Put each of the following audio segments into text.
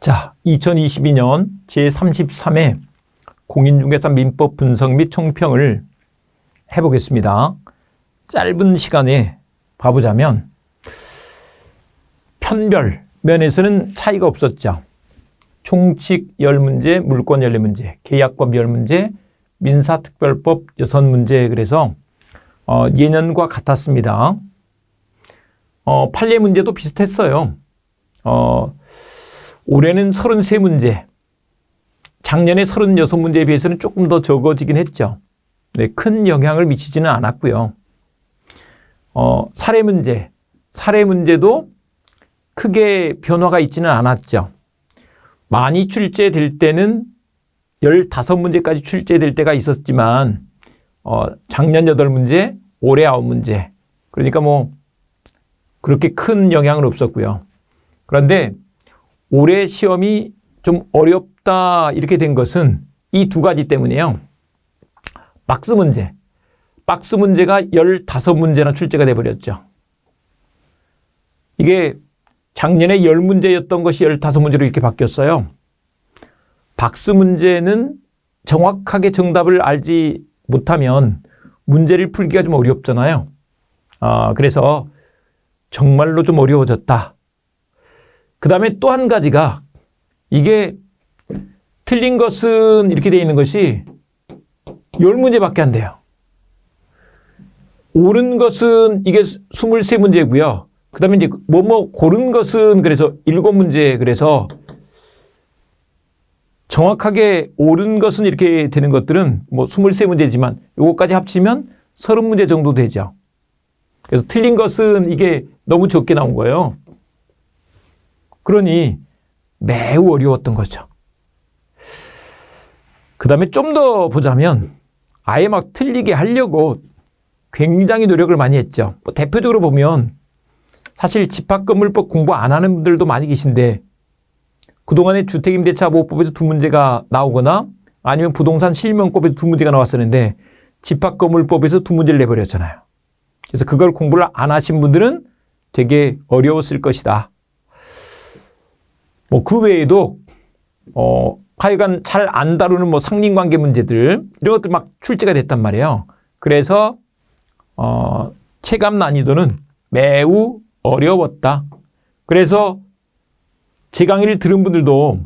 자, 2022년 제33회 공인중개사 민법 분석 및 총평을 해보겠습니다. 짧은 시간에 봐보자면 편별 면에서는 차이가 없었죠. 총칙 열 문제, 물권 연례 문제, 계약법 열 문제, 민사특별법 여섯 문제 그래서 어, 예년과 같았습니다. 어, 판례 문제도 비슷했어요. 어, 올해는 33문제, 작년에 36문제에 비해서는 조금 더 적어지긴 했죠. 네, 큰 영향을 미치지는 않았고요. 어, 사례 문제, 사례 문제도 크게 변화가 있지는 않았죠. 많이 출제될 때는 15문제까지 출제될 때가 있었지만, 어, 작년 8문제, 올해 9문제. 그러니까 뭐, 그렇게 큰 영향은 없었고요. 그런데 올해 시험이 좀 어렵다 이렇게 된 것은 이 두 가지 때문이에요. 박스 문제. 박스 문제가 15문제나 출제가 돼 버렸죠. 이게 작년에 10문제였던 것이 15문제로 이렇게 바뀌었어요. 박스 문제는 정확하게 정답을 알지 못하면 문제를 풀기가 좀 어렵잖아요. 아, 그래서 정말로 좀 어려워졌다. 그 다음에 또 한 가지가 이게 틀린 것은 이렇게 되어 있는 것이 10문제밖에 안 돼요. 옳은 것은 이게 23문제고요. 그 다음에 이제 뭐뭐 고른 것은 그래서 7문제 그래서 정확하게 옳은 것은 이렇게 되는 것들은 뭐 23문제지만 요거까지 합치면 30문제 정도 되죠. 그래서 틀린 것은 이게 너무 적게 나온 거예요. 그러니 매우 어려웠던 거죠. 그 다음에 좀 더 보자면 아예 막 틀리게 하려고 굉장히 노력을 많이 했죠. 뭐 대표적으로 보면 사실 집합건물법 공부 안 하는 분들도 많이 계신데 그동안에 주택임대차보호법에서 두 문제가 나오거나 아니면 부동산 실명법에서 두 문제가 나왔었는데 집합건물법에서 두 문제를 내버렸잖아요. 그래서 그걸 공부를 안 하신 분들은 되게 어려웠을 것이다. 뭐 그 외에도 어 하여간 잘 안 다루는 뭐 상린관계 문제들 이런 것들 막 출제가 됐단 말이에요. 그래서 어 체감 난이도는 매우 어려웠다. 그래서 제 강의를 들은 분들도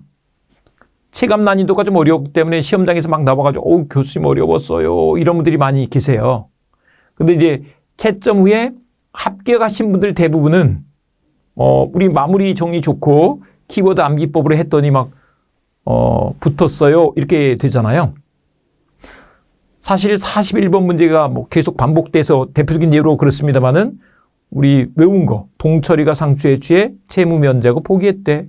체감 난이도가 좀 어렵기 때문에 시험장에서 막 나와가지고 어 교수님 어려웠어요 이런 분들이 많이 계세요. 근데 이제 채점 후에 합격하신 분들 대부분은 어 우리 마무리 정리 좋고 키워드 암기법으로 했더니 막 어, 붙었어요. 이렇게 되잖아요. 사실 41번 문제가 뭐 계속 반복돼서 대표적인 예로 그렇습니다만은 우리 외운 거 동철이가 상추에 취해 채무 면제하고 포기했대.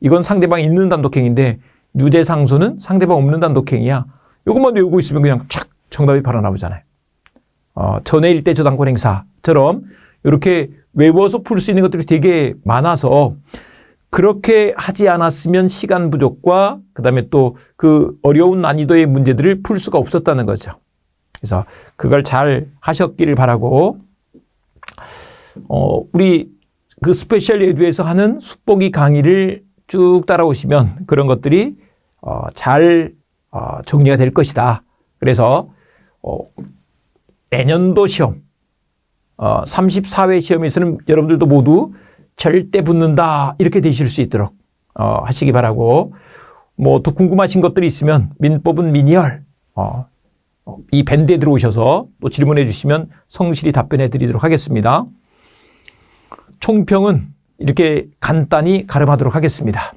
이건 상대방 있는 단독행인데 유죄 상소는 상대방 없는 단독행이야. 이것만 외우고 있으면 그냥 착 정답이 바로 나오잖아요. 어, 전에 일대 저당권 행사처럼 이렇게 외워서 풀 수 있는 것들이 되게 많아서 그렇게 하지 않았으면 시간 부족과 그다음에 또 그 어려운 난이도의 문제들을 풀 수가 없었다는 거죠. 그래서 그걸 잘 하셨기를 바라고 어 우리 그 스페셜 에듀에서 하는 숙보기 강의를 쭉 따라오시면 그런 것들이 어 잘 어 정리가 될 것이다. 그래서 어 내년도 시험 어 34회 시험에서는 여러분들도 모두 절대 붙는다 이렇게 되실 수 있도록 어, 하시기 바라고 뭐 더 궁금하신 것들이 있으면 민법은 미니얼 어, 이 밴드에 들어오셔서 또 질문해 주시면 성실히 답변해 드리도록 하겠습니다. 총평은 이렇게 간단히 가름하도록 하겠습니다.